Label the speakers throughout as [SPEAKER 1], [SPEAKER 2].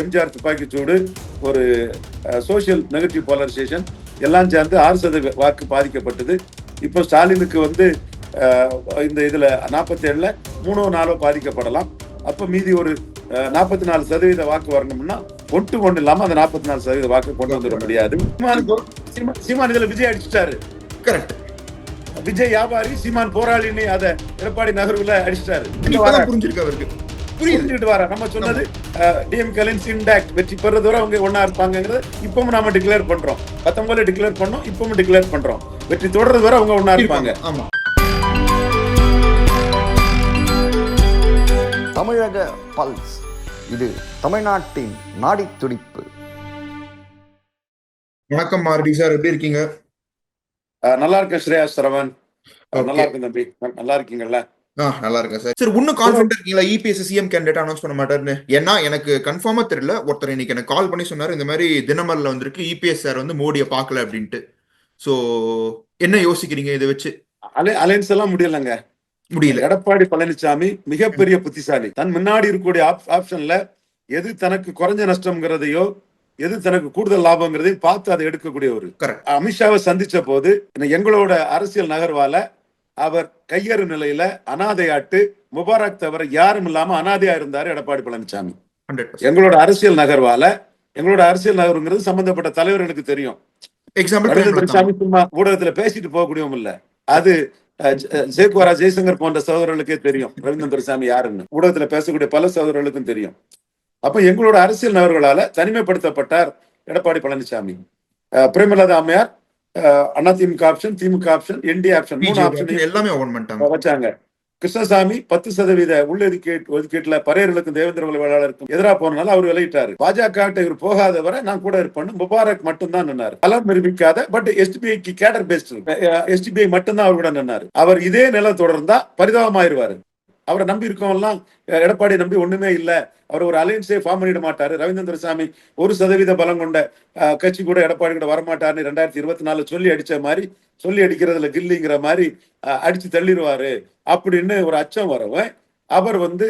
[SPEAKER 1] எம்ஜிஆர் துப்பாக்கிச்சூடு ஒரு social negative polarisation எல்லாம் சேர்ந்து ஆறு சதவீத வாக்கு பாதிக்கப்பட்டது. இப்போ ஸ்டாலினுக்கு வந்து இந்த இதுல நாற்பத்தி ஏழுல மூணோ நாலோ பாதிக்கப்படலாம். அப்போ மீதி ஒரு நாற்பத்தி நாலு சதவீத வாக்கு வரணும்னா ஒட்டு ஒன்று இல்லாம அந்த நாற்பத்தி நாலு சதவீத வாக்கு கொண்டு வந்துட முடியாது. சீமான் இதுல விஜய் அடிச்சிட்டாரு.
[SPEAKER 2] கரெக்ட்
[SPEAKER 1] விஜய் வியாபாரி சீமான் போராளின்னு அதை எடப்பாடி நகர்வுல அடிச்சிட்டாரு.
[SPEAKER 2] புரிஞ்சிருக்கு அவருக்கு.
[SPEAKER 1] புரிஞ்சுட்டு வர நம்ம சொன்னது டிஎம்கேலின் சிண்டாக்ட் வெற்றி பெறது வரை அவங்க ஒண்ணா இருப்பாங்கங்கிறத இப்பவும் நாம டிக்ளேர் பண்றோம். பத்தொன்பதுல டிக்ளேர் பண்ணோம் இப்பவும் டிக்ளேர் பண்றோம். வெற்றி தொடர்றது வரை அவங்க ஒண்ணா இருப்பாங்க.
[SPEAKER 2] ஆமா.
[SPEAKER 3] தமிழக பல்ஸ். இது தமிழ்நாட்டின் நாடித் துடிப்பு.
[SPEAKER 2] வணக்கம் மாரடி சார் எப்படி இருக்கீங்க?
[SPEAKER 1] நல்லா இருக்கேன் ஸ்ரேயா சரவன். நல்லா இருக்கேன் தம்பி. நல்லா இருக்கீங்கல்ல?
[SPEAKER 2] நல்லா இருக்கேன் சார். சார் இன்னும் கான்ஃபிடென்ட் இருக்கீங்களா? E EPS CM candidate announce பண்ண மாட்டாருன்னு? ஏன்னா எனக்கு கன்ஃபார்மா தெரியல. ஒருத்தர் இன்னைக்கு எனக்கு கால் பண்ணி சொன்னாரு. இந்த மாதிரி தினமரில் வந்திருக்கு. இபிஎஸ் சார் வந்து மோடியை பார்க்கல அப்படின்ட்டு. ஸோ என்ன யோசிக்கிறீங்க இதை வச்சு?
[SPEAKER 1] அலை அலைன்ஸ் எல்லாம் முடியலங்க.
[SPEAKER 2] முடியல.
[SPEAKER 1] எடப்பாடி பழனிசாமி மிகப்பெரிய புத்திசாலி. தன் முன்னாடி இருக்கக்கூடிய ஆப்ஷன்ல எது தனக்கு குறைஞ்ச நஷ்டம்ங்கிறதையோ எது தனக்கு கூடுதல் லாபங்கிறதையும் பார்த்து அதை எடுக்கக்கூடியவர்.
[SPEAKER 2] கரெக்ட்
[SPEAKER 1] அமித்ஷாவை சந்திச்ச போது எங்களோட அரசியல் நகர்வால அவர் கையறு நிலையில அனாதையாட்டு முபாரக் தவிர யாரும் இல்லாம அனாதையா இருந்தாரு எடப்பாடி பழனிசாமி எங்களோட அரசியல் நகர்வால எங்களோட அரசியல் நகர்வுங்கிறது சம்பந்தப்பட்ட தலைவர்களுக்கு தெரியும். சும்மா ஊடகத்துல பேசிட்டு போகக்கூடியவும் இல்ல. அது ஜெயக்குமாரா ஜெய்சங்கர் போன்ற சகோதரர்களுக்கே தெரியும். ரவீந்திர துரைசாமி யாருன்னு. ஊடகத்துல பேசக்கூடிய பல சகோதரர்களுக்கும் தெரியும். அப்ப எங்களோட அரசியல் நகர்களால தனிமைப்படுத்தப்பட்டார் எடப்பாடி பழனிசாமி பிரேமலதா அம்மையார் AIADMK option DMK option NDA option மூணு ஆப்ஷன்
[SPEAKER 2] எல்லாமே
[SPEAKER 1] வச்சாங்க. கிருஷ்ணசாமி பத்து சதவீத உள்ளொதுக்கீட்டு ஒதுக்கீட்டுல பறையர்களுக்கும் தேவேந்திர வேளாளருக்கும் எதிராக போனனால அவர் விலகிட்டாரு பாஜக இவர் போகாத வரை நான் கூட இருப்பேன் முபாரக் மட்டும் தான் நின்னாரு. பலர் நிரூபிக்காத பட் எஸ்டிபிஐக்கு கேடர் பேஸ்ட் எஸ்டிபிஐ மட்டும் தான் அவர் கூட நின்னாரு. அவர் இதே நிலை தொடர்ந்தா பரிதாபமாயிருவாரு. அவரை நம்பி இருக்கவங்கலாம் அஹ், எடப்பாடி நம்பி ஒண்ணுமே இல்ல. அவர் ஒரு அலைன்ஸே ஃபார்ம் பண்ணிட மாட்டாரு. ரவீந்திர சாமி ஒரு சதவீத பலம் கொண்ட கட்சி கூட எடப்பாடி கூட வரமாட்டாருன்னு ரெண்டாயிரத்தி இருபத்தி நாலு சொல்லி அடிச்ச மாதிரி சொல்லி அடிக்கிறதுல கில்லிங்கிற மாதிரி அடிச்சு தள்ளிடுவாரு அப்படின்னு ஒரு அச்சம் வரவன் அவர் வந்து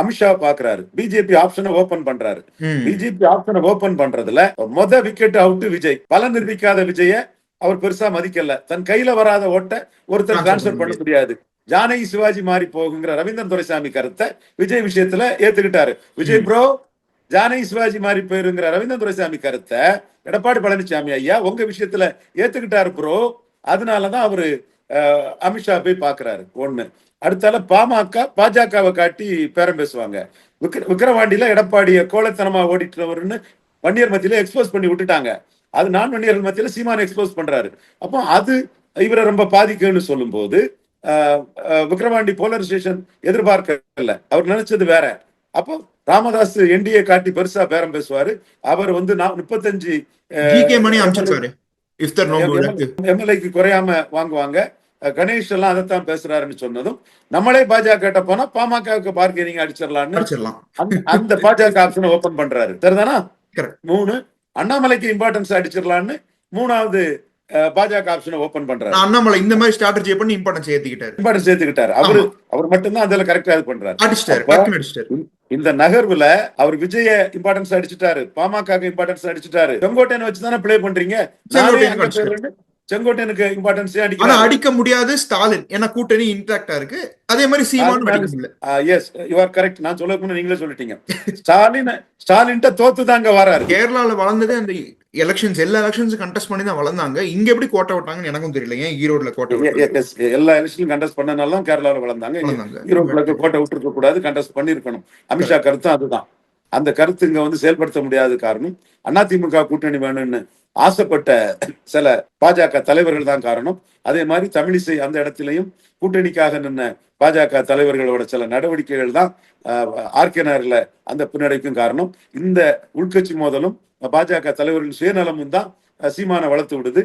[SPEAKER 1] அமித்ஷா பாக்குறாரு. பிஜேபி ஆப்ஷனை ஓபன் பண்றாரு. பிஜேபி ஆப்ஷனை ஓபன் பண்றதுல மொத விக்கெட் அவுட் விஜய். பலன் நிரூபிக்காத விஜய அவர் பெருசா மதிக்கல. தன் கையில வராத ஓட்ட ஒருத்தர் டிரான்ஸ்பர்
[SPEAKER 2] பண்ண.
[SPEAKER 1] முடியாது. ஜானகி சிவாஜி மாறி போகுங்கிற ரவீந்திரன் துரைசாமி கருத்தை விஜய் விஷயத்துல ஏத்துக்கிட்டாரு. விஜய் ப்ரோ ஜானகி சிவாஜி மாறி போயிருங்கிற ரவீந்திரன் துரைசாமி கருத்தை எடப்பாடி பழனிசாமி ஐயா உங்க விஷயத்துல ஏத்துக்கிட்டாரு ப்ரோ. அதனாலதான் அவரு அமித்ஷா போய் பாக்குறாரு ஒண்ணு. அடுத்தால பாமக பாஜகவை காட்டி பேரம் பேசுவாங்க. விக்ர- விக்கிரவாண்டியில எடப்பாடிய கோலத்தனமா ஓடிட்டுவர்னு வன்னியர் மத்தியில எக்ஸ்போஸ் பண்ணி விட்டுட்டாங்க. அது நான் வன்னியர்கள் மத்தியில சீமான எக்ஸ்போஸ் பண்றாரு. அப்போ அது இவரை ரொம்ப பாதிக்கும்னு சொல்லும்போது போது ஆஹ், விக்கிரவாண்டி போலரைசேஷன் எதிர்பார்க்கல. அவர் நினைச்சது வேற. அப்போ ராமதாஸ் என்டிஏ காட்டி பெருசா பேரம் பேசுவாரு. அவர் வந்து முப்பத்தஞ்சு எம்எல்ஏக்கு குறையாம வாங்குவாங்க. கணேஷ் எல்லாம் அதைத்தான் பேசுறாருன்னு சொன்னதும் நம்மளே பாஜக கிட்ட போனா பாமகவுக்கு பார்கெனிங் அடிச்சிடலாம்னு
[SPEAKER 2] அடிச்சிடலாம்.
[SPEAKER 1] அந்த- பாஜக ஆப்ஷனை ஓபன் பண்றாரு. சரிதானா. மூணு அண்ணாமலைக்கு இம்பார்ட்டன்ஸ் அடிச்சிடலான்னு மூணாவது பாஜக ஆப்ஷனை ஓபன் பண்றாரு.
[SPEAKER 2] அண்ணாமலை இந்த மாதிரி ஸ்ட்ராட்டஜி பண்ணி இம்பார்ட்டன்ஸ் ஏத்திக்கிட்டாரு.
[SPEAKER 1] இம்பார்ட்டன்ஸ் சேர்த்துக்கிட்டாரு அவரு அவர் மட்டும்தான் அதுல கரெக்டா இது பண்றாரு. இந்த நகர்வுல அவர் விஜய இம்பார்ட்டன்ஸ் அடிச்சிட்டாரு பாமக இம்பார்ட்டன்ஸ் அடிச்சிட்டாரு. செங்கோட்டையனை வச்சு தானே ப்ளே பண்றீங்க
[SPEAKER 2] செங்கோட்டையனுக்கு
[SPEAKER 1] இம்பார்ட்டன்ஸ்
[SPEAKER 2] ஆனா
[SPEAKER 1] அடிக்கிறாரு.
[SPEAKER 2] அடிக்க முடியாது ஸ்டாலின். ஏன்னா கூட்டணி இன்டாக்டா இருக்கு. அதே மாதிரி அடிக்க முடியல.
[SPEAKER 1] எஸ் யூ ஆர் கரெக்ட் நான் சொல்லக்கூட நீங்களே சொல்லிட்டீங்க. ஸ்டாலின் ஸ்டாலின்ட்ட தோத்து தாங்க வராரு.
[SPEAKER 2] கேரளால வளர்ந்ததே அந்த எலெக்ஷன்ஸ் எல்லா எலெக்ஷன்ஸ் கண்டெஸ்ட் பண்ணி தான் வளர்ந்தாங்க. இங்க எப்படி கோட்டை விட்டாங்கன்னு எனக்கும் தெரியல. ஏன் ஈரோடுல கோட்டை
[SPEAKER 1] எல்லா எலெக்ஷனும் கண்டெஸ்ட் பண்ணனால தான் கேரளால வளர்ந்தாங்க.
[SPEAKER 2] வளர்ந்தாங்க.
[SPEAKER 1] ஈரோட்ல கோட்டை விட்டுருக்க கூடாது கண்டெஸ்ட் பண்ணிருக்கணும். அமித்ஷா கருத்தும் அதுதான். அந்த கருத்து இங்க வந்து செயல்படுத்த முடியாத காரணம் அதிமுக கூட்டணி வேணும்னு ஆசைப்பட்ட சில பாஜக தலைவர்கள் தான் காரணம். அதே மாதிரி தமிழிசை அந்த இடத்திலையும் கூட்டணிக்காக நின்ன பாஜக தலைவர்களோட சில நடவடிக்கைகள் தான் ஆர்கேனர்ல அந்த பின்னடைக்கும் காரணம். இந்த உள்கட்சி மோதலும் பாஜக தலைவர்களின் சுயநலமும் தான் சீமானை வளர்த்து விடுது.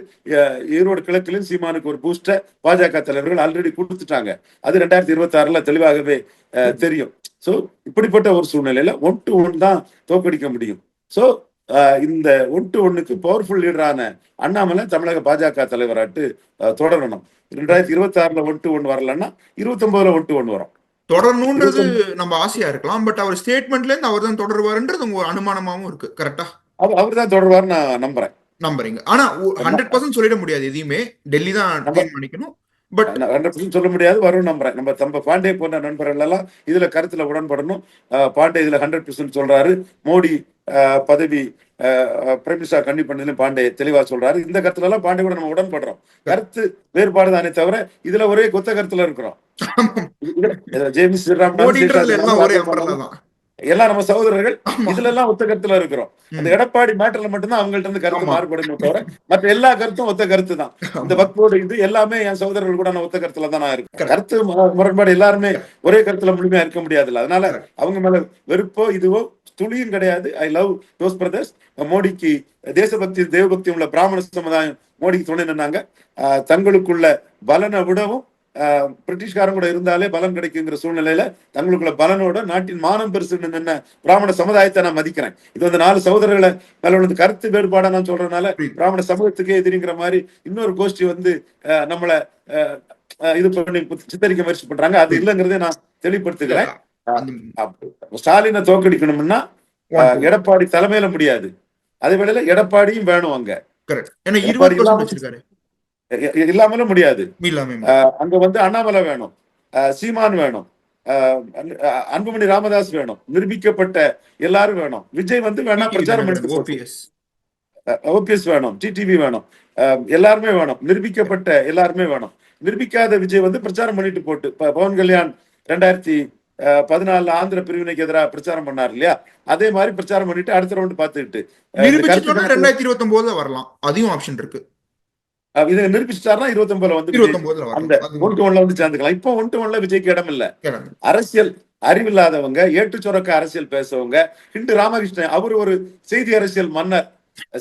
[SPEAKER 1] ஈரோடு கிழக்கிலும் சீமானுக்கு ஒரு பூஸ்டர் பாஜக தலைவர்கள் ஆல்ரெடி கொடுத்துட்டாங்க. அது ரெண்டாயிரத்தி இருபத்தி ஆறுல தெளிவாகவே தெரியும். சோ இப்படிப்பட்ட ஒரு சூழ்நிலையில ஒன் டு ஒன் தான் தோக்கடிக்க முடியும். சோ இந்த ஒன் டு ஒன்னுக்கு பவர்ஃபுல் லீடரான அண்ணாமலை தமிழக பாஜக தலைவராட்டு தொடரணும். ரெண்டாயிரத்தி இருபத்தி ஆறுல ஒன் டு ஒன் வரலன்னா இருபத்தி ஒன்பதுல ஒன் டு ஒன் வரும்
[SPEAKER 2] தொடரணும்ன்றது நம்ம ஆசையா இருக்கலாம் பட் அவர் ஸ்டேட்மெண்ட்ல இருந்து அவர் தான் தொடருவாருன்றது உங்க அனுமானமாவும் இருக்கு கரெக்டா
[SPEAKER 1] அவர் தான் தொடர்வார் நான் நம்புறேன்.
[SPEAKER 2] நம்புறீங்க. ஆனா ஹண்ட்ரட் பர்சன்ட் சொல்லிட முடியாது எதையுமே. டெல்லி தான் தீர்மானிக்கணும் பட்
[SPEAKER 1] ஹண்ட்ரட் பர்சன்ட் சொல்ல முடியாது வரும் நம்புறேன். நம்ம நம்ம பாண்டே போன்ற நண்பர்கள் எல்லாம் இதுல கருத்துல உடன்படணும். பாண்டே இதுல ஹண்ட்ரட் பர்சன்ட் சொல்றாரு. மோடி பதவி பிரமிசா கன்னி பண்ணதுல பாண்டே தெளிவா சொல்றாரு. இந்த கருத்துல எல்லாம் பாண்டே கூட நம்ம உடன்படுறோம். கருத்து வேறுபாடு தானே தவிர இதுல ஒரே கொத்த கருத்துல இருக்கிறோம். ஜேம்ஸ்
[SPEAKER 2] எல்லாம்
[SPEAKER 1] நம்ம சகோதரர்கள். இதுல எல்லாம் ஒத்த கருத்துல இருக்கிறோம். அந்த. எடப்பாடி மேட்டர்ல மட்டும்தான் அவங்கள்ட்ட இருந்து கருத்து. மாறுபடுமே தவிர மற்ற எல்லா கருத்தும் ஒத்த கருத்து தான். இந்த வக்போடு இது எல்லாமே என் சகோதரர்கள் கூட நான் ஒத்த கருத்துல தான் நான் இருக்கேன். கருத்து முரண்பாடு எல்லாருமே ஒரே கருத்துல முழுமையா இருக்க முடியாதுல்ல. அதனால அவங்க மேல வெறுப்போ இதுவோ துளியும் கிடையாது. ஐ லவ் தோஸ் பிரதர்ஸ் மோடிக்கு தேசபக்தி தேவபக்தி உள்ள பிராமண சமுதாயம் மோடிக்கு துணை நின்னாங்க. ஆஹ் தங்களுக்குள்ள பலனை விடவும் ஆஹ் பிரிட்டிஷ்காரன் கூட இருந்தாலே பலன் கிடைக்குங்கிற சூழ்நிலையில தங்களுக்குள்ள பலனோட நாட்டின் மானம் பெருசுன்னு நின்ன பிராமண சமுதாயத்தை நான் மதிக்கிறேன். இது வந்து நாலு சகோதரர்களை மேல வந்து கருத்து வேறுபாடா நான் சொல்றதுனால பிராமண சமூகத்துக்கே எதிரிங்கிற மாதிரி இன்னொரு கோஷ்டி வந்து ஆஹ் ஆஹ் ஆஹ் இது பண்ணி சித்தரிக்க முயற்சி பண்றாங்க. அது இல்லைங்கிறதை நான் தெளிவுபடுத்துகிறேன். ஸ்டாலினை. தோக்கடிக்கணும்னா எடப்பாடி தலைமையில முடியாது. அதே வேளையில எடப்பாடியும் வேணும் அங்க. இல்லாமலும் முடியாது. அங்க வந்து அண்ணாமலை வேணும். சீமான் வேணும். அன்புமணி ராமதாஸ் வேணும். நிரூபிக்கப்பட்ட எல்லாரும் வேணும். விஜய் வந்து வேணா பிரச்சாரம்
[SPEAKER 2] ஓபிஎஸ்
[SPEAKER 1] ஓபிஎஸ் வேணும். டிடிவி வேணும். எல்லாருமே வேணும். நிரூபிக்கப்பட்ட எல்லாருமே வேணும். நிரூபிக்காத விஜய் வந்து பிரச்சாரம் பண்ணிட்டு போட்டு. பவன் கல்யாண் ரெண்டாயிரத்தி ஆஹ் பதினாலுல ஆந்திர பிரிவினைக்கு எதிராக பிரச்சாரம் பண்ணார் இல்லையா? அதே மாதிரி பிரச்சாரம் பண்ணிட்டு அடுத்த ரவுண்ட் பார்த்துக்கிட்டு
[SPEAKER 2] ரெண்டாயிரத்தி இருபத்தி ஒன்பதுல வரலாம். அதையும் ஆப்ஷன் இருக்கு.
[SPEAKER 1] இதை நிரூபிச்சிட்டாருன்னா இருபத்தி ஒன்பதுல வந்து அந்த ஒன் டு ஒன்ல வந்து சேர்ந்துக்கலாம். இப்போ ஒன் டு ஒன்ல விஜய்க்கு இடம் இல்ல. அரசியல் அறிவில்லாதவங்க ஏட்டு சுரக்க அரசியல் பேசுறவங்க ஹிண்டு ராமகிருஷ்ணன் அவர் ஒரு செய்தி அரசியல் மன்னர்.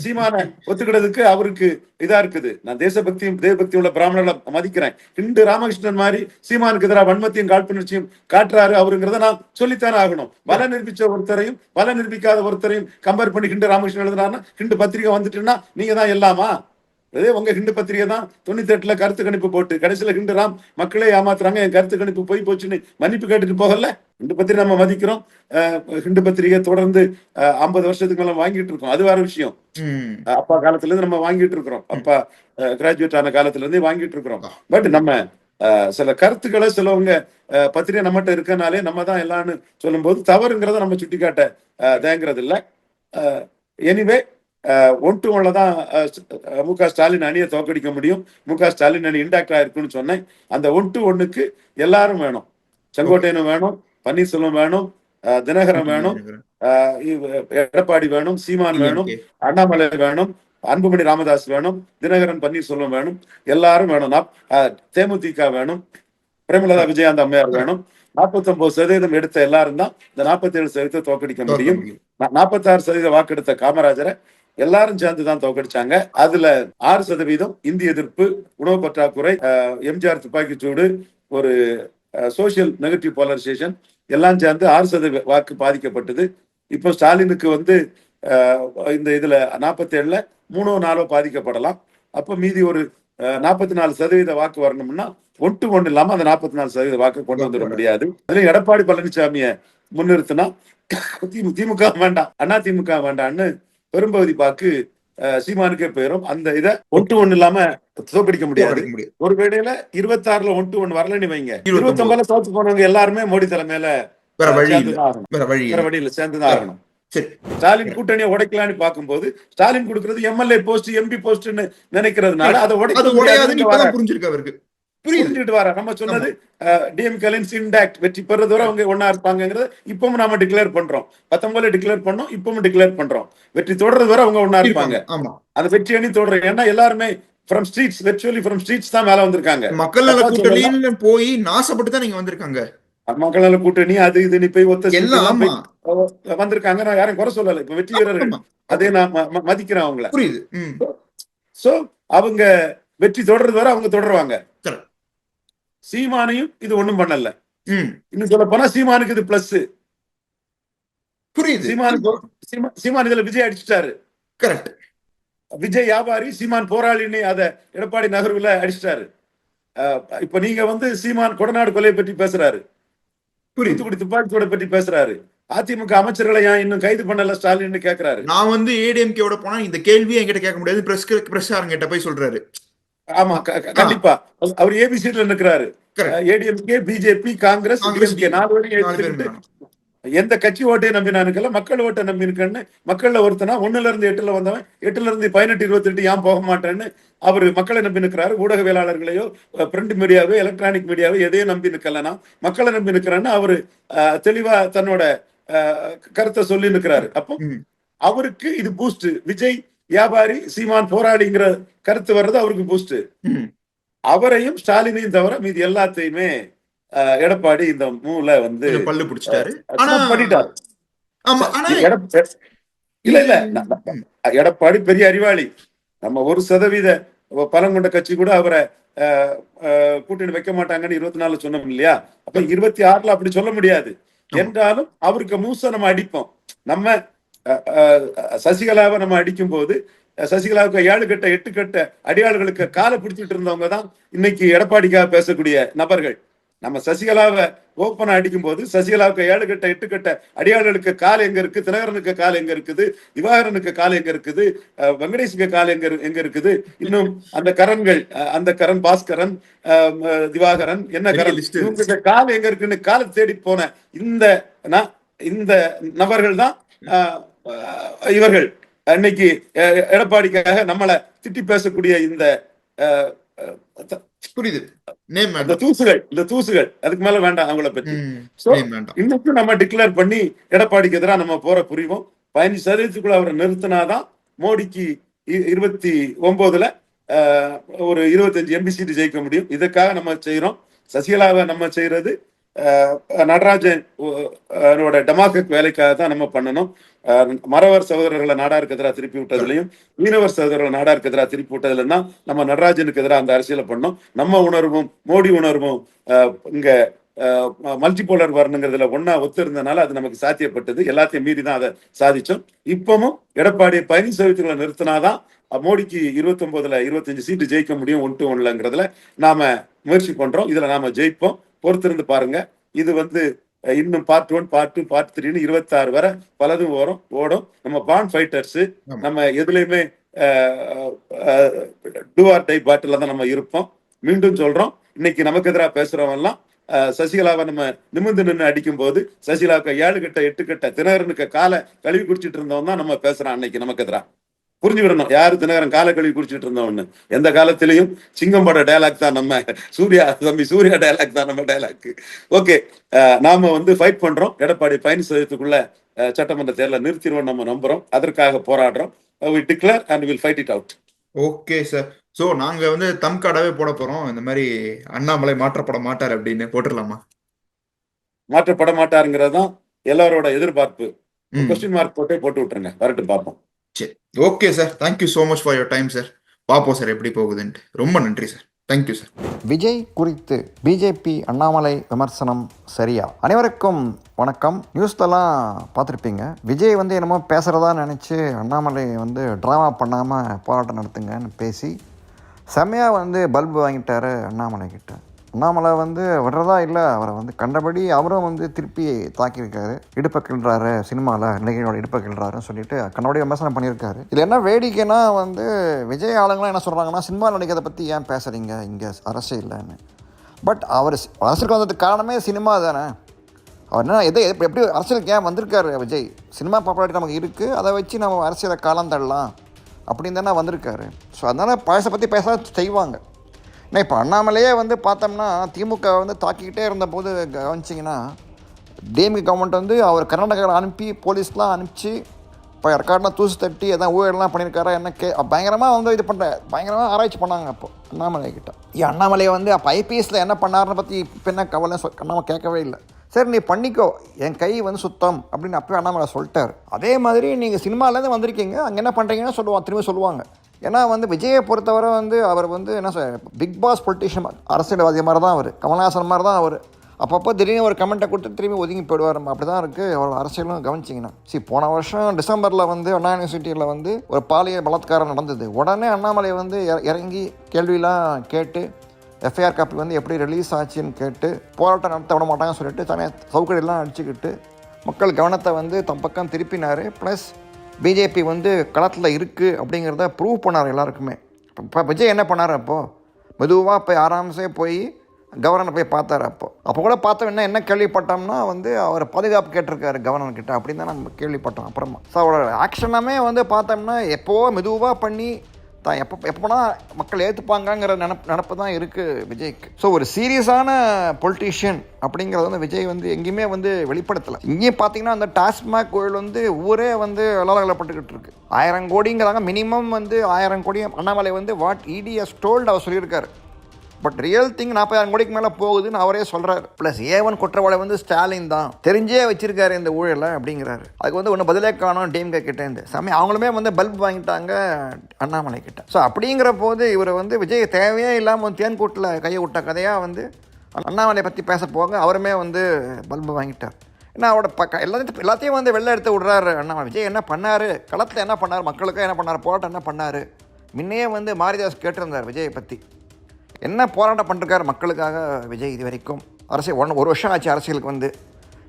[SPEAKER 1] சீமான ஒத்துக்கிறதுக்கு அவருக்கு இதா இருக்குது. நான் தேசபக்தியும் தேவபக்தி உள்ள பிராமணர்களை மதிக்கிறேன். ஹிண்டு ராமகிருஷ்ணன் மாதிரி சீமானுக்கு எதிராக வன்மத்தையும் காழ்ப்புணர்ச்சியும் காட்டுறாரு அவருங்கிறத நான் சொல்லித்தானே ஆகணும். பல நிரூபிச்ச ஒருத்தரையும் பல நிரூபிக்காத ஒருத்தரையும் கம்பேர் பண்ணி ஹிண்டு ராமகிருஷ்ணன் எழுதுனாருன்னா ஹிண்டு பத்திரிகை வந்துட்டுன்னா நீங்க தான் எல்லாமா? அதே உங்க ஹிண்டு பத்திரிகை தான் தொண்ணூத்தி எட்டுல கருத்து கணிப்பு போட்டு கடைசியில ஹிண்டு ராம் மக்களே ஏமாத்துறாங்க என் கருத்து கணிப்பு போய் போச்சுன்னு மன்னிப்பு கேட்டுட்டு போகல? ஹிண்டு பத்திரிகை நம்ம மதிக்கிறோம். ஹிண்டு பத்திரிகை தொடர்ந்து ஐம்பது வருஷத்துக்கு மேல வாங்கிட்டு இருக்கோம். அது வேற விஷயம். அப்பா காலத்துல இருந்து நம்ம வாங்கிட்டு இருக்கிறோம். அப்பா கிராஜுவேட் ஆன காலத்துல இருந்து வாங்கிட்டு இருக்கிறோம். பட் நம்ம சில கருத்துக்களை சிலவங்க பத்திரிகை நம்மகிட்ட இருக்கனாலே நம்ம தான் எல்லாம்னு சொல்லும்போது தவறுங்கிறத நம்ம சுட்டிக்காட்ட அஹ், தயங்குறது இல்ல எனிவே ஒன் டு ஒன்ல தான் மு க ஸ்டாலின் அணியை தோக்கடிக்க முடியும். மு க ஸ்டாலின் அணி இன்டாக்டா இருக்குன்னு சொன்னேன். அந்த ஒன் டு ஒன்னுக்கு எல்லாரும் வேணும். செங்கோட்டையனும் வேணும் பன்னீர்செல்வம் வேணும் தினகரன் வேணும் எடப்பாடி வேணும் சீமான் வேணும் அண்ணாமலை வேணும் அன்புமணி ராமதாஸ் வேணும் தினகரன் பன்னீர்செல்வம் வேணும் எல்லாரும் வேணும். தேமுதிக வேணும் பிரேமலதா விஜயகாந்த் அம்மையார் வேணும். 49% சதவீதம் எடுத்த எல்லாரும் தான் இந்த 47 சதவீதத்தை தோக்கடிக்க முடியும். நாற்பத்தாறு சதவீத வாக்கெடுத்த காமராஜரை எல்லாரும் சேர்ந்து தான் தோக்கடிச்சாங்க அதுல ஆறு சதவீதம் இந்தி எதிர்ப்பு உணவு பற்றாக்குறை எம்ஜிஆர் துப்பாக்கிச்சூடு ஒரு சோசியல் நெகட்டிவ் போலரைசேஷன் எல்லாம் சேர்ந்து ஆறு சதவீத வாக்கு பாதிக்கப்பட்டது. இப்போ ஸ்டாலினுக்கு வந்து இந்த இதுல நாற்பத்தி ஏழுல மூணோ நாலோ பாதிக்கப்படலாம். அப்போ மீதி ஒரு நாற்பத்தி நாலு சதவீத வாக்கு வரணும்னா ஒன் டு ஒன் இல்லாம அந்த நாற்பத்தி நாலு சதவீத வாக்கு கொண்டு வந்துட முடியாது. அதுல எடப்பாடி பழனிசாமியை முன்னிறுத்தினா திமு- திமுக வேண்டாம் அண்ணா திமுக வேண்டாம்னு பெரும்பகுதி அஹ், சீமானுக்கே போயிரும். அந்த இதை ஒன் டு ஒன் இல்லாம தோக்கடிக்க முடியாது. ஒரு வேளையில இருபத்தாறுல ஒன் டு ஒன் வரலன்னு வைங்க.
[SPEAKER 2] இருபத்தொன்பது.
[SPEAKER 1] இருபத்தொன்பதுல தோத்து போனவங்க எல்லாருமே மோடி தலைமையில
[SPEAKER 2] வேற வழி வேற
[SPEAKER 1] வழியில சேர்ந்துதான் ஆகணும்.
[SPEAKER 2] சரி.
[SPEAKER 1] ஸ்டாலின் கூட்டணியை உடைக்கலாம்னு பார்க்கும்போது ஸ்டாலின் கொடுக்கிறது எம்எல்ஏ போஸ்ட் எம்பி போஸ்ட்னு நினைக்கிறதுனால அதை வர-
[SPEAKER 2] புரிஞ்சிருக்கு அவருக்கு.
[SPEAKER 1] புரிஞ்சுட்டு வர நம்ம சொன்னது டிஎம்கேலின்ஸ் இன்டாக்ட் வெற்றி பெறது வரை அவங்க ஒன்னா இருப்பாங்கிறத இப்பவும் நாம டிக்ளேர் பண்றோம். பத்தொன்பதுல டிக்ளேர் பண்ணோம் இப்பவும் டிக்ளேர் பண்றோம். வெற்றி தொடர்றது வரை அவங்க ஒன்னா இருப்பாங்க. அந்த வெற்றி அணி தொடரும் ஏன்னா எல்லாருமே from streets virtually from streets தான் மேல வந்திருக்காங்க.
[SPEAKER 2] மக்கள் நல
[SPEAKER 1] தப்பா
[SPEAKER 2] கூட்டணின்னு போய் நாசப்பட்டு தான் நீங்க வந்திருக்காங்க.
[SPEAKER 1] மக்கள் நல கூட்டணி அது இது நீ போய் ஒத்த
[SPEAKER 2] எல்லாம்
[SPEAKER 1] வந்திருக்காங்க. நான் யாரையும் குறை சொல்லல. இப்ப வெற்றி வீரர்கள். அதே நான் மதிக்கிறேன் அவங்கள.
[SPEAKER 2] புரியுது.
[SPEAKER 1] சோ அவங்க வெற்றி தொடர்றது வரை அவங்க தொடருவாங்க. சீமானையும் இது ஒண்ணும் பண்ணல. இன்னும் சொல்ல போனா சீமானுக்கு இது பிளஸ்
[SPEAKER 2] புரியுது.
[SPEAKER 1] சீமானுக்கு சீமா- சீமான் இதுல விஜய் அடிச்சிட்டாரு.
[SPEAKER 2] கரெக்ட்
[SPEAKER 1] விஜய் வியாபாரி சீமான் போராளின்னு அத எடப்பாடி நகர்வுல அடிச்சிட்டாரு. இப்ப நீங்க வந்து சீமான் கொடநாடு கொலையை பற்றி பேசுறாரு. தூத்துக்குடி துப்பாக்கியோட பற்றி பேசுறாரு. அதிமுக அமைச்சர்களை ஏன் இன்னும் கைது பண்ணல ஸ்டாலின் கேக்குறாரு.
[SPEAKER 2] நான் வந்து ஏடிஎம்கேவோட போனா இந்த கேள்வியை என்கிட்ட கேட்க முடியாது. பிரஸ் பிரஸ்காரங்கிட்ட போய் சொல்றாரு.
[SPEAKER 1] ஆமா கண்டிப்பா. அவர் ஏபிசில நிக்கிறாரு. ஏடிஎம்கே பிஜேபி காங்கிரஸ் நாலு எந்த கட்சி ஓட்டையும் நம்பி நானுக்கல மக்கள் ஓட்டை நம்பி இருக்கேன்னு மக்கள்ல ஒருத்தனா ஒண்ணுல இருந்து எட்டுல வந்தவன் எட்டுல இருந்து பதினெட்டு இருபத்தி எட்டு ஏன் போக மாட்டேன்னு அவர் மக்களை நம்பி நிற்கிறாரு ஊடகவியலாளர்களையோ பிரிண்ட் மீடியாவோ எலக்ட்ரானிக் மீடியாவோ எதையும் நம்பி நிக்கலனா மக்களை நம்பி நிற்கிறான்னு அவரு தெளிவா தன்னோட கருத்தை சொல்லி நிற்கிறாரு அப்போ. அவருக்கு இது பூஸ்ட் விஜய் வியாபாரி சீமான் போராளிங்கிற கருத்து வர்றது அவருக்கு பூஸ்ட். அவரையும் ஸ்டாலினையும் தவிர மீதி எல்லாத்தையுமே எடப்பாடி இந்த மூல வந்து
[SPEAKER 2] பல்லு பிடிச்சிட்டாரு.
[SPEAKER 1] பண்ணிட்டாரு. இல்ல இல்ல. எடப்பாடி பெரிய அறிவாளி. நம்ம ஒரு சதவீத பலம் கொண்ட கட்சி கூட அவரை கூட்டணி வைக்க மாட்டாங்கன்னு இருபத்தி நாலு சொன்னோம் இல்லையா? அப்ப இருபத்தி ஆறுல அப்படி சொல்ல முடியாது. என்றாலும் அவருக்கு மூச நம்ம அடிப்போம். நம்ம சசிகலாவை நம்ம அடிக்கும் போது சசிகலாவுக்கு ஏழு கட்ட எட்டு கட்ட அடியாளுகளுக்கு காலை பிடிச்சிட்டு இருந்தவங்க தான் இன்னைக்கு எடப்பாடிக்காக பேசக்கூடிய நபர்கள் நம்ம சசிகலாவை ஓப்பனா அடிக்கும் போது சசிகலாவுக்கு ஏழு கட்ட எட்டு கட்ட அடியாளர்களுக்கு கால் எங்க இருக்கு தினகரனுக்கு கால் எங்க இருக்குது திவாகரனுக்கு கால் எங்க இருக்குது வெங்கடேஷுக்கு கால் எங்க எங்க இருக்குது இன்னும் அந்த கரன்கள் அந்த கரண் பாஸ்கரன் திவாகரன் என்ன
[SPEAKER 2] பெரிய
[SPEAKER 1] கரண்
[SPEAKER 2] list இருக்கு.
[SPEAKER 1] இவங்க கால் எங்க இருக்குன்னு காலை தேடி போன இந்த இந்த நபர்கள் தான் இவர்கள் இன்னைக்கு அஹ், எடப்பாடிக்காக நம்மளை திட்டி பேசக்கூடிய இந்த
[SPEAKER 2] புரியுது.
[SPEAKER 1] இந்த தூசுகள் இந்த தூசுகள் அதுக்கு மேல வேண்டாம் அவங்கள பத்தி. இன்னைக்கும் நம்ம டிக்ளேர் பண்ணி எடப்பாடிக்கு எதிராக நம்ம போற புரிவோம். பதினஞ்சு சதவீதத்துக்குள்ள அவரை நிறுத்தினாதான் மோடிக்கு இருபத்தி ஒன்பதுல ஆஹ், ஒரு இருபத்தஞ்சு எம்பி சீட்டு ஜெயிக்க முடியும். இதுக்காக நம்ம செய்யறோம் சசிகலாவை நம்ம செய்யறது நடராஜன் ஓ- டெமோக்ரட் வேலைக்காக தான் நம்ம பண்ணணும். மரவர் மறவர் சகோதரர்களை நாடாருக்கு எதிராக திருப்பி விட்டதுலையும் மீனவர் சகோதரர்களை நாடாருக்கு எதிராக திருப்பி விட்டதுல தான் நம்ம நடராஜனுக்கு எதிராக அந்த அரசியலை பண்ணோம் நம்ம உணர்வும் மோடி உணர்வும் இங்க மல்டிபோலர் வரணுங்கிறதுல ஒன்னா ஒத்து இருந்தனால அது நமக்கு சாத்தியப்பட்டது. எல்லாத்தையும் மீறி தான் அதை சாதிச்சோம். இப்பவும் எடப்பாடி பதினஞ்சு நிறுத்தினாதான் மோடிக்கு இருபத்தி ஒன்பதுல இருபத்தஞ்சு சீட்டு ஜெயிக்க முடியும் ஒன் டு ஒன்லங்கிறதுல நாம முயற்சி பண்றோம். இதுல நாம ஜெயிப்போம். பொறுத்திருந்து பாருங்க. இது வந்து இன்னும் part one part two part த்ரீன்னு இருபத்தாறு வரை பலதும் வரும் ஓடும். நம்ம பான் ஃபைட்டர்ஸ். நம்ம எதுலையுமே டூ ஆர் டை பாட்டில் தான் நம்ம இருப்போம். மீண்டும் சொல்றோம். இன்னைக்கு நமக்கு எதிராக அஹ், சசிகலாவை நம்ம நிமிர்ந்து நின்று அடிக்கும் போது சசிகலாவுக்கு ஏழு கட்ட எட்டு கட்ட தினகரனுக்கு காலை கழுவி குடிச்சிட்டு இருந்தவன் தான் நம்ம பேசுறான் அன்னைக்கு நமக்கு எதிராக புரிஞ்சுக்கிடணும் யாரு தினகரன் காலை கழுவி குடிச்சிட்டு இருந்தவன்னு? எந்த காலத்திலையும் சிங்கம் பட டயலாக் தான் நம்ம. சூர்யா தம்பி சூர்யா டயலாக் தான் நம்ம டயலாக் ஓகே நாம வந்து ஃபைட் பண்றோம். எடப்பாடி அஹ், சட்டமன்ற தேர்தலை நிறுத்திடுவோம் நம்ம நம்புறோம். அதற்காக போராடுறோம். We declare and will fight it out
[SPEAKER 2] okay sir so நாங்க வந்து தம் கார்டாவே போட போறோம். இந்த மாதிரி அண்ணாமலை மாற்றப்பட மாட்டார் அப்படின்னு போட்டுடலாமா?
[SPEAKER 1] மாற்றப்பட மாட்டாருங்கிறது தான் எல்லாரோட எதிர்பார்ப்பு. கொஸ்டின் மார்க் போட்டே போட்டு விட்டுருங்க. வரட்டு பார்ப்போம்.
[SPEAKER 2] சரி. Okay sir thank you so much for your time sir பார்ப்போம் சார் எப்படி போகுதுன்ட்டு. ரொம்ப நன்றி சார் தேங்க்யூ சார்
[SPEAKER 3] விஜய் குறித்து பிஜேபி அண்ணாமலை விமர்சனம் சரியா? அனைவருக்கும் வணக்கம். நியூஸ்லலாம் பார்த்துருப்பீங்க. விஜய் வந்து என்னமோ பேசுகிறதா நினச்சி அண்ணாமலை வந்து ட்ராமா பண்ணாமல் போராட்டம் நடத்துங்கன்னு பேசி செம்மையாக வந்து பல்பு வாங்கிட்டார் அண்ணாமலை கிட்ட. அண்ணாமலை வந்து விடுறதா இல்லை அவரை வந்து கண்டபடி அவரும் வந்து திருப்பி தாக்கியிருக்காரு. இடுப்பை கிள்றாரு சினிமாவில் நடிகையோட இடுப்பை கிள்றாருன்னு சொல்லிட்டு கண்டபடி விமர்சனம் பண்ணியிருக்காரு. இதில் என்ன வேடிக்கைன்னா வந்து விஜய் ஆளுங்களாம் என்ன சொல்கிறாங்கன்னா சினிமா நடிக்கிறத பற்றி ஏன் பேசுகிறீங்க இங்கே அரசு இல்லைன்னு. பட் அவர் அரசுக்கு வந்ததுக்கு காரணமே சினிமா தானே. அவர் என்ன எதை எப்படி எப்படி அரசியலுக்கு ஏன் வந்திருக்காரு விஜய்? சினிமா பாப்புலாரிட்டி நமக்கு இருக்குது அதை வச்சு நம்ம அரசியலை காலம் தள்ளலாம் அப்படின்னு தானே வந்திருக்காரு. ஸோ அதனால் பழசை பற்றி பேச செய்வாங்க. ஏன்னா இப்போ அண்ணாமலையே வந்து பார்த்தோம்னா திமுக வந்து தாக்கிக்கிட்டே இருந்தபோது கவனிச்சிங்கன்னா டிஎம்கே கவர்மெண்ட் வந்து அவர் கர்நாடகாவில் அனுப்பி போலீஸ்லாம் அனுப்பிச்சு இப்போ ரெக்கார்ட்லாம் தூசு தட்டி எதாவது ஊழல்லாம் பண்ணியிருக்காரா என்ன கே பயங்கரமாக வந்து இது பண்ணுற பயங்கரமாக ஆராய்ச்சி பண்ணாங்க அப்போ அண்ணாமலை கிட்ட. ஏ அண்ணாமலையை வந்து அப்போ ஐபிஎஸ்சில் என்ன பண்ணாருன்னு பற்றி இப்போ என்ன கவலை சொல் அண்ணாமலை கேட்கவே இல்லை. சரி நீ பண்ணிக்கோ என் கை வந்து சுத்தம் அப்படின்னு அப்போயே அண்ணாமலை சொல்லிட்டார். அதே மாதிரி நீங்கள் சினிமாலேருந்து வந்திருக்கீங்க அங்கே என்ன பண்ணுறீங்கன்னு சொல்லுவான் திரும்பி சொல்லுவாங்க. ஏன்னா வந்து விஜயை பொறுத்தவரை வந்து அவர் வந்து என்ன சொல் பிக் பாஸ் பொலிட்டிஷியன் அரசியல்வாதி மாதிரி தான் அவர். கமல்ஹாசன் மாதிரி தான் அவர். அப்பப்போ திடீர்னு ஒரு கமெண்ட்டை கொடுத்து திரும்பி ஒதுங்கி போயிடுவார். அப்படி தான் இருக்குது அவரோட அரசியலும் கவனிச்சிங்கன்னா சரி போன வருஷம் டிசம்பரில் வந்து அண்ணா யூனிவர்சிட்டியில் வந்து ஒரு பாலியல் பலாத்காரம் நடந்தது. உடனே அண்ணாமலை வந்து இற- இறங்கி கேள்வியெலாம் கேட்டு எஃப்ஐஆர் காப்பி வந்து எப்படி ரிலீஸ் ஆச்சுன்னு கேட்டு போராட்டம் நடத்த விட மாட்டாங்கன்னு சொல்லிட்டு தனியாக சவுக்கடியெல்லாம் அடிச்சுக்கிட்டு மக்கள் கவனத்தை வந்து தம் பக்கம் திருப்பினார். ப்ளஸ் பிஜேபி வந்து களத்தில் இருக்குது அப்படிங்கிறத ப்ரூவ் பண்ணார் எல்லாருக்குமே. இப்போ விஜய் என்ன பண்ணார் அப்போது மெதுவாக போய் ஆராம்சே போய் கவர்னர் போய் பார்த்தார் அப்போது அப்போ கூட பார்த்தோம் என்ன என்ன கேள்விப்பட்டோம்னா வந்து அவர் பாதுகாப்பு கேட்டிருக்காரு கவர்னர் கிட்ட அப்படின்னு தான் நம்ம கேள்விப்பட்டோம் அப்புறமா. ஸோ அவரோட ஆக்ஷனமே வந்து பார்த்தோம்னா எப்போவோ மெதுவாக பண்ணி தான். எப்போ எப்போனா மக்கள் ஏற்றுப்பாங்கங்கிற நினப்பு நினப்பு தான் இருக்குது விஜய்க்கு. ஸோ ஒரு சீரியஸான பொலிட்டீஷியன் அப்படிங்கிறத வந்து விஜய் வந்து எங்கேயுமே வந்து வெளிப்படுத்தலை. இங்கேயும் பார்த்தீங்கன்னா அந்த டாஸ்மாக் கோயில் வந்து ஊரே வந்து விளாடப்பட்டுக்கிட்டு இருக்கு. ஆயிரம் கோடிங்கிறாங்க. மினிமம் வந்து ஆயிரம் கோடி அண்ணாமலை வந்து வாட் இடிஎஸ் டோல்டு அவர் சொல்லியிருக்காரு. பட் ரியல் திங் நாற்பதாயிரம் கோடிக்கு மேலே போகுதுன்னு அவரே சொல்கிறார் ப்ளஸ் ஏவன் குற்றவாளி வந்து ஸ்டாலின் தான். தெரிஞ்சே வச்சிருக்காரு இந்த ஊழலை அப்படிங்கிறாரு. அதுக்கு வந்து ஒன்று பதிலே காணும் டிஎம்கே கிட்டேருந்து சமயம் அவங்களுமே வந்து பல்ப் வாங்கிட்டாங்க அண்ணாமலை கிட்ட. ஸோ அப்படிங்கிற போது இவர் வந்து விஜய் தேவையே இல்லாமல் தேன்கூட்டில் கையை விட்ட கதையாக வந்து அண்ணாமலை பற்றி பேச போக அவருமே வந்து பல்பு வாங்கிட்டார். ஏன்னா அவரோட பக்க எல்லாத்தையும் எல்லாத்தையும் வந்து வெளில எடுத்து விட்றாரு அண்ணாமலை. விஜய் என்ன பண்ணார்? களத்தில் என்ன பண்ணார்? மக்களுக்கும் என்ன பண்ணார்? போராட்டம் என்ன பண்ணார்? முன்னையே வந்து மாரிதாஸ் கேட்டிருந்தார் விஜயை பற்றி என்ன போராட்டம் பண்ணிருக்காரு மக்களுக்காக விஜய் இது வரைக்கும்? அரசியல் ஒன் ஒரு வருஷம் ஆச்சு அரசியலுக்கு வந்து.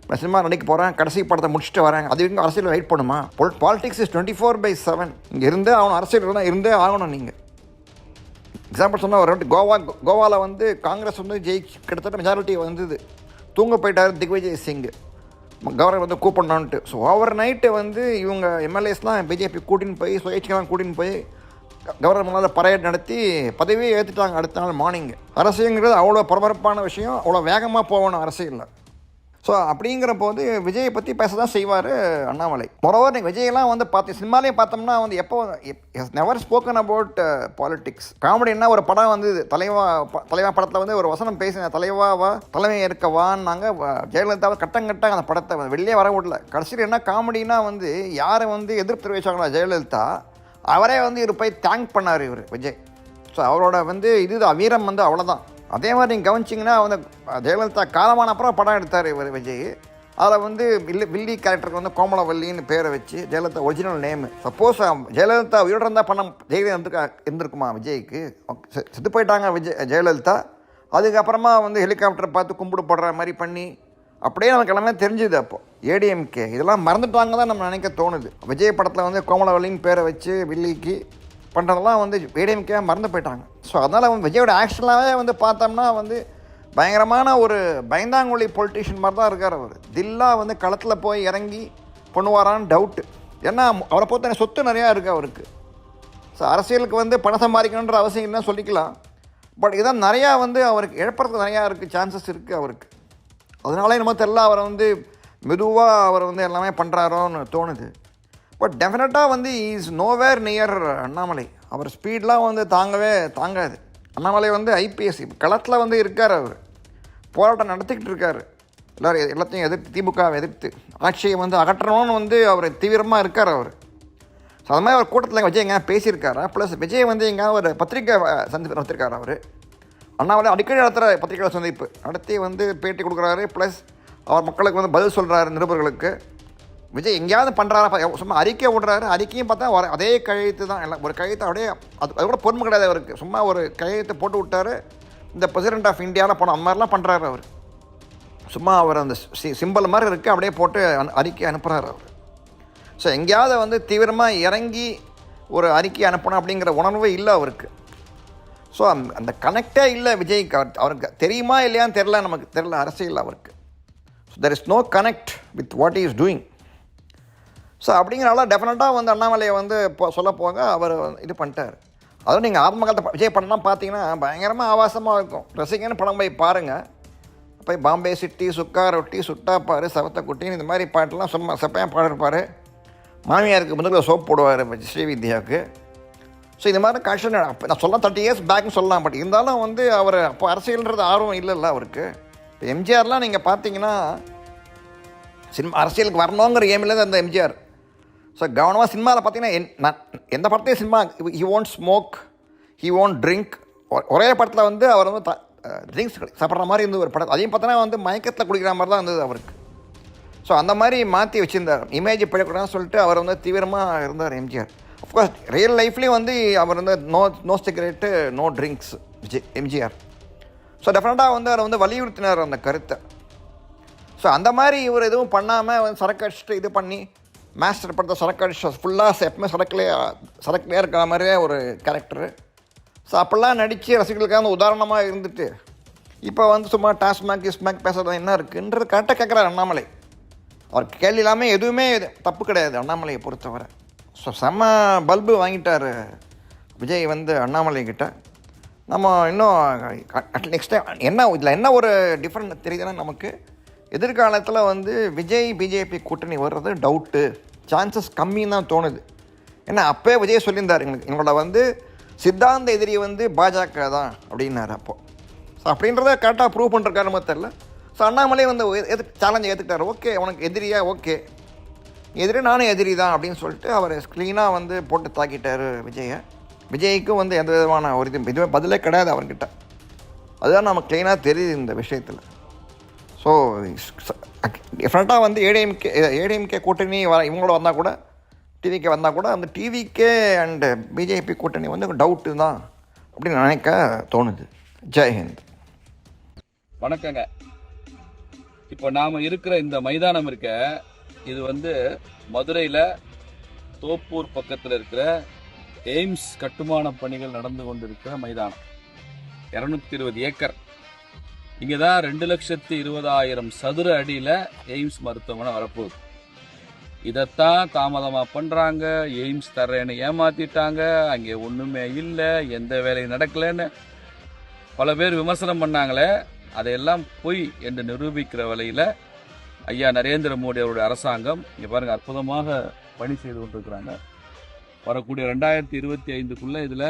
[SPEAKER 3] நான் சினிமா நடிக்க போகிறேன் கடைசி படத்தை முடிச்சுட்டு வரேன். அது வரைக்கும் அரசியல் வெயிட் பண்ணுமா? பொல் politics is twenty four by seven இங்கே இருந்தே ஆகணும் அரசியல் தான் இருந்தே ஆகணும் நீங்கள் எக்ஸாம்பிள் சொன்னால் ஒரு வாட்டி கோவா கோவாவில் வந்து காங்கிரஸ் வந்து ஜெயி கிட்டத்தட்ட மெஜாரிட்டி வந்தது. தூங்க போயிட்டார் திக்விஜய் சிங். கவர்னர் வந்து கூப்பிடணுன்ட்டு ஸோ ஓவர் நைட்டு வந்து இவங்க எம்எல்ஏஸ்லாம் பிஜேபி கூட்டின்னு போய் சுயேட்சைக்கெல்லாம் கூட்டின்னு போய் கவர்னர் முன்னால் நடத்தி பதவியே ஏற்றுட்டாங்க அடுத்த நாள் மார்னிங் அரசியல்ங்கிறது அவ்வளோ பரபரப்பான விஷயம் அவ்வளோ வேகமாக போகணும் அரசியலில். ஸோ அப்படிங்கிறப்போ வந்து விஜயை பற்றி பேச தான் செய்வார் அண்ணாமலை. மொரோவர் நீங்கள் விஜயெல்லாம் வந்து பார்த்து சினிமாலே பார்த்தோம்னா வந்து எப்போ நெவர் ஸ்போக்கன் அபவுட் பாலிட்டிக்ஸ் காமெடின்னா ஒரு படம் வந்து தலைவா ப- தலைவா படத்தில் வந்து ஒரு வசனம் பேசின தலைவாவா தலைமை இருக்கவான்னாங்க ஜெயலலிதாவை கட்டம் கட்டாங்க அந்த படத்தை. வெளியே வர விடல. கடைசியில் என்ன காமெடினா வந்து யாரை வந்து எதிர்ப்பு தெரிவிச்சாங்களா ஜெயலலிதா? அவரே வந்து இவர் போய் தேங்க் பண்ணார் இவர் விஜய். ஸோ அவரோட வந்து இது வீரம் வந்து அவ்வளோதான் அதே மாதிரி நீங்கள் கவனிச்சிங்கன்னா வந்து ஜெயலலிதா காலமான அப்புறம் படம் எடுத்தார் இவர் விஜய். அதில் வந்து வில்லி வில்லி கேரக்டருக்கு வந்து கோமலவல்லின்னு பேரை வச்சு Jayalalithaa original name suppose Jayalalithaa உயிரோட இருந்தால் பணம் ஜெயலலிதா இருந்திருக்கா இருந்திருக்குமா விஜய்க்கு? செத்து போயிட்டாங்க விஜய் ஜெயலலிதா. அதுக்கப்புறமா வந்து ஹெலிகாப்டர் பார்த்து கும்பிடு போடுற மாதிரி பண்ணி அப்படியே நமக்கு எல்லாமே தெரிஞ்சுது அப்போது ஏடிஎம்கே இதெல்லாம் மறந்துட்டாங்க தான் நம்ம நினைக்க தோணுது. விஜய் படத்தில் வந்து கோமலவல்லின்னு பேரை வச்சு வில்லிக்கு பண்ணுறதெல்லாம் வந்து ஏடிஎம்கே மறந்து போயிட்டாங்க. ஸோ அதனால் வந்து விஜயோட ஆக்ஷனாகவே வந்து பார்த்தோம்னா வந்து பயங்கரமான ஒரு பயந்தாங்குழி பொலிட்டிஷியன் மாதிரி தான் இருக்கார் அவர். தில்லா வந்து களத்தில் போய் இறங்கி பண்ணுவாரான்னு டவுட்டு ஏன்னா அவரை பொறுத்த சொத்து நிறையா இருக்குது அவருக்கு. ஸோ அரசியலுக்கு வந்து பணம் சம்பாதிக்கணுன்ற அவசியம் இல்லைன்னு சொல்லிக்கலாம். பட் இதான் நிறையா வந்து அவருக்கு இழப்பறதுக்கு நிறையா இருக்குது சான்சஸ் இருக்குது அவருக்கு. அதனால என்னமோ தெரில அவரை வந்து மெதுவாக அவர் வந்து எல்லாமே பண்ணுறாரோன்னு தோணுது. பட் டெஃபினட்டாக வந்து இஸ் நோவேர் நியர் அண்ணாமலை. அவர் ஸ்பீட்லாம் வந்து தாங்கவே தாங்காது. அண்ணாமலை வந்து ஐபிஎஸ் களத்தில் வந்து இருக்கார் அவர். போராட்டம் நடத்திக்கிட்டு இருக்கார். எல்லோரும் எல்லாத்தையும் எதிர்த்து திமுகவை எதிர்த்து ஆட்சியை வந்து அகற்றணும்னு வந்து அவர் தீவிரமாக இருக்கார் அவர். ஸோ அது மாதிரி அவர் கூட்டத்தில் விஜய் எங்கேயா பேசியிருக்காரா? ப்ளஸ் விஜய் வந்து எங்கேயா ஒரு பத்திரிக்கை அஹ், சந்திப்பு நடத்திருக்காரு அவர்? அண்ணாமலை அடிக்கடி நடத்துகிற பத்திரிகையாளர் சந்திப்பு. நடத்தி வந்து பேட்டி கொடுக்குறாரு ப்ளஸ் அவர் மக்களுக்கு வந்து பதில் சொல்கிறாரு நிருபர்களுக்கு. விஜய் எங்கேயாவது பண்ணுறாரா சும்மா அறிக்கை விடுறாரு அறிக்கையும் பார்த்தா வர அதே கழுத்து தான் எல்லாம் ஒரு கழுத்து அப்படியே அது அது கூட பொறுமை கிடையாது அவருக்கு. சும்மா ஒரு கழுத்தை போட்டு விட்டாரு இந்த பிரசிடென்ட் ஆஃப் இந்தியாவில் போன அந்த மாதிரிலாம் பண்ணுறாரு அவர். சும்மா அவர் அந்த சி சிம்பிள் மாதிரி இருக்குது அப்படியே போட்டு அனு- அறிக்கை அனுப்புகிறாரு அவர். ஸோ எங்கேயாவது வந்து தீவிரமாக இறங்கி ஒரு அறிக்கை அனுப்பணும் அப்படிங்கிற உணர்வே இல்லை அவருக்கு. ஸோ அந்த அந்த கனெக்டே இல்லை விஜய்க்கு அவர் அவருக்கு தெரியுமா இல்லையான்னு தெரில நமக்கு தெரில அரசியல் அவருக்கு. So there is no connect with what is doing so அப்படிங்கிறனால டெஃபினட்டாக வந்து அண்ணாமலையை வந்து இப்போ சொல்ல போங்க. அவர் இது பண்ணிட்டார். அதுவும் நீங்கள் ஆரம்ப காலத்தை விஜய் படம்லாம் பார்த்தீங்கன்னா பயங்கரமாக ஆவாசமாக இருக்கும். ரசிகன்னு படம் போய் பாருங்கள் போய் பாம்பே சிட்டி சுக்கா ரொட்டி சுட்டாப்பாரு சவத்தக்குட்டின்னு இந்த மாதிரி பாட்டெல்லாம் சும்மா செப்பையாக பாடிருப்பார். மாமியாருக்கு முதல்ல சோப் போடுவார் ஸ்ரீவித்யாவுக்கு. ஸோ இந்த மாதிரி காட்சி அப்போ நான் சொல்லலாம் தேர்ட்டி இயர்ஸ் பேக்னு சொல்லலாம் பட் இருந்தாலும் வந்து அவர் அப்போ அரசியல்ன்றது ஆர்வம் இல்லைல்ல அவருக்கு. இப்போ எம்ஜிஆர்லாம் நீங்கள் பார்த்தீங்கன்னா சினிமா அரசியலுக்கு வரணுங்கிற ஏமில் தான் அந்த எம்ஜிஆர். ஸோ கவனமாக சினிமாவில் பார்த்தீங்கன்னா என் நான் எந்த படத்தையும் cinema he won't smoke he won't drink ஒரே படத்தில் வந்து அவர் வந்து ட்ரிங்க்ஸ் சாப்பிட்ற மாதிரி இருந்தது ஒரு படம் அதையும் பார்த்தோன்னா வந்து மயக்கத்தில் குடிக்கிற மாதிரி தான் இருந்தது அவருக்கு. ஸோ அந்த மாதிரி மாற்றி வச்சுருந்தார். இமேஜ் பிழைக்கூடாதுன்னு சொல்லிட்டு அவர் வந்து தீவிரமாக இருந்தார் எம்ஜிஆர். அஃப்கோர்ஸ் ரியல் லைஃப்லேயும் வந்து அவர் வந்து no no cigarette no drinks Vijay MGR so டெஃபினட்டாக வந்து அதை வந்து வலியுறுத்தினார் அந்த கருத்தை. ஸோ அந்த மாதிரி இவர் எதுவும் பண்ணாமல் வந்து சரக்கு அடிச்சுட்டு இது பண்ணி மாஸ்டர் படத்தை சரக்கு அடிச்சு ஃபுல்லாக எப்பவுமே சரக்குலேயே சரக்குலேயே இருக்கிற மாதிரியே ஒரு கேரக்டரு ஸோ அப்படிலாம் நடித்து ரசிகர்களுக்காக வந்து உதாரணமாக இருந்துட்டு இப்போ வந்து சும்மா டாஸ்மாக் கிஸ்மாக் பேசுறது என்ன இருக்குன்றது கரெக்டாக கேட்குறாரு அண்ணாமலை. அவர் கேள்வி இல்லாமல் எதுவுமே இது- தப்பு கிடையாது அண்ணாமலையை பொறுத்தவரை. ஸோ செம்ம பல்பு வாங்கிட்டார் விஜய் வந்து அண்ணாமலை கிட்ட. நம்ம இன்னும் நெக்ஸ்ட் டைம் என்ன இதில் என்ன ஒரு டிஃப்ரெண்ட் தெரியுதுன்னா நமக்கு? எதிர்காலத்தில் வந்து விஜய் பிஜேபி கூட்டணி வர்றது டவுட்டு சான்சஸ் கம்மின்னு தான் தோணுது. ஏன்னா அப்போயே விஜய் சொல்லியிருந்தார் எங்களுக்கு எங்களோட வந்து சித்தாந்த எதிரி வந்து பாஜக தான் அப்படின்னாரு அப்போது ஸோ அப்படின்றத கரெக்டாக ப்ரூவ் பண்ணுற காரணமாக தெரில ஸோ அண்ணாமலை வந்து எது சேலஞ்சை ஏற்றுக்கிட்டார் ஓகே உனக்கு எதிரியா? ஓகே எதிரி நானும் எதிரி தான் அப்படின்னு சொல்லிட்டு அவர் க்ளீனாக வந்து போட்டு தாக்கிட்டார் விஜயை விஜய்க்கும் வந்து எந்த விதமான ஒரு இது இதுவே பதிலே கிடையாது அவர்கிட்ட. அதுதான் நமக்கு க்ளீனாக தெரியுது இந்த விஷயத்தில். ஸோ டிஃப்ரெண்ட்டாக வந்து ஏடிஎம்கே ஏடிஎம்கே கூட்டணி வர இவங்களோட வந்தால் கூட டிவிக்கே வந்தால் கூட அந்த டிவிக்கே அண்டு பிஜேபி கூட்டணி வந்து டவுட்டு தான் அப்படின்னு நினைக்க தோணுது. ஜெய்ஹிந்த்
[SPEAKER 4] வணக்கங்க. இப்போ நாம் இருக்கிற இந்த மைதானம் இருக்க இது வந்து மதுரையில் தோப்பூர் பக்கத்தில் இருக்கிற எய்ம்ஸ் கட்டுமான பணிகள் நடந்து கொண்டிருக்கிற மைதானம். இரநூத்தி இருபது ஏக்கர். இங்கே தான் ரெண்டு லட்சத்தி இருபதாயிரம் சதுர அடியில் எய்ம்ஸ் மருத்துவமனை வரப்போகுது. இதைத்தான் தாமதமாக பண்ணுறாங்க எய்ம்ஸ் தர்றேன்னு ஏமாத்திட்டாங்க. அங்கே ஒன்றுமே இல்லை. எந்த வேலையும் நடக்கலைன்னு பல பேர் விமர்சனம் பண்ணாங்களே. அதையெல்லாம் பொய் என்று நிரூபிக்கிற வகையில் ஐயா நரேந்திர மோடி அவருடைய அரசாங்கம் இங்கே பாருங்கள் அற்புதமாக பணி செய்து கொண்டிருக்கிறாங்க. வரக்கூடிய ரெண்டாயிரத்தி இருபத்தி ஐந்துக்குள்ளே இதில்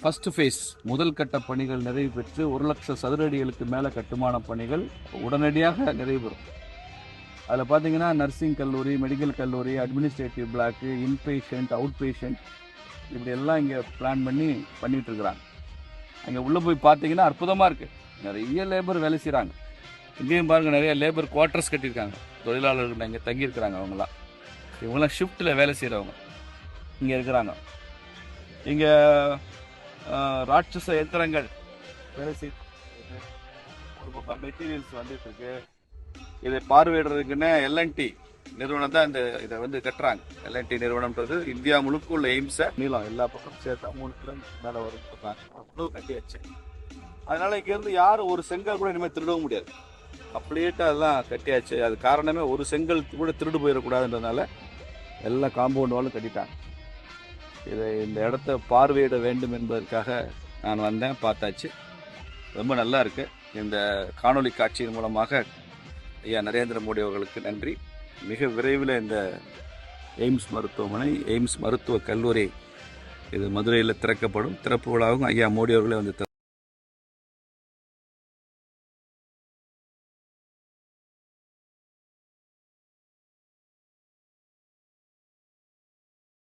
[SPEAKER 4] ஃபர்ஸ்ட் ஃபேஸ் முதல் கட்ட பணிகள் நிறைவு பெற்று ஒரு லட்சம் சதுர அடிகளுக்கு மேலே கட்டுமான பணிகள் உடனடியாக நிறைவு பெறும். அதில் பார்த்தீங்கன்னா நர்சிங் கல்லூரி மெடிக்கல் கல்லூரி administrative block inpatient out patient இப்படி எல்லாம் இங்கே பிளான் பண்ணி பண்ணிகிட்ருக்குறாங்க அங்கே உள்ளே போய் பார்த்தீங்கன்னா அற்புதமாக இருக்குது நிறைய லேபர் வேலை செய்கிறாங்க இங்கேயும் பாருங்கள் நிறைய லேபர் குவார்ட்டர்ஸ் கட்டியிருக்காங்க. தொழிலாளர்கள் இங்கே தங்கியிருக்கிறாங்க அவங்களாம் இவங்களாம் ஷிஃப்ட்டில் வேலை செய்கிறவங்க இங்கே இருக்கிறாங்க. இங்கே ராட்சச எந்திரங்கள் வேலை செய் ஒரு பக்கம் மெட்டீரியல்ஸ் வந்துட்டு இருக்கு இதை பார்வையிடுறதுக்குன்னு எல்என்டி நிறுவனம் தான் இந்த இதை வந்து கட்டுறாங்க. எல்என்டி நிறுவனம்ன்றது இந்தியா முழுக்க உள்ள எய்ம்ஸை நீளம் எல்லா பக்கம் சேர்த்தா மூணு கிலோமீட்டர் மேலே வரும் அவ்வளோ கட்டியாச்சு அதனால இங்கேருந்து யாரும் ஒரு செங்கல் கூட இனிமேல் திருடவும் முடியாது. கம்ப்ளீட்டாக அதெல்லாம் கட்டியாச்சு. அது காரணமே ஒரு செங்கல் கூட திருடு போயிடக்கூடாதுன்றதுனால எல்லா காம்பவுண்ட் வாலும் கட்டிட்டாங்க. இதை இந்த இடத்த பார்வையிட வேண்டும் என்பதற்காக நான் வந்தேன் பார்த்தாச்சு. ரொம்ப நல்லா இருக்குது இந்த காணொலி காட்சியின் மூலமாக ஐயா நரேந்திர மோடி அவர்களுக்கு நன்றி. மிக விரைவில் இந்த எய்ம்ஸ் மருத்துவமனை எய்ம்ஸ் மருத்துவக் கல்லூரி இது மதுரையில் திறக்கப்படும். திறப்பு விழாவும் ஐயா மோடி அவர்களே வந்து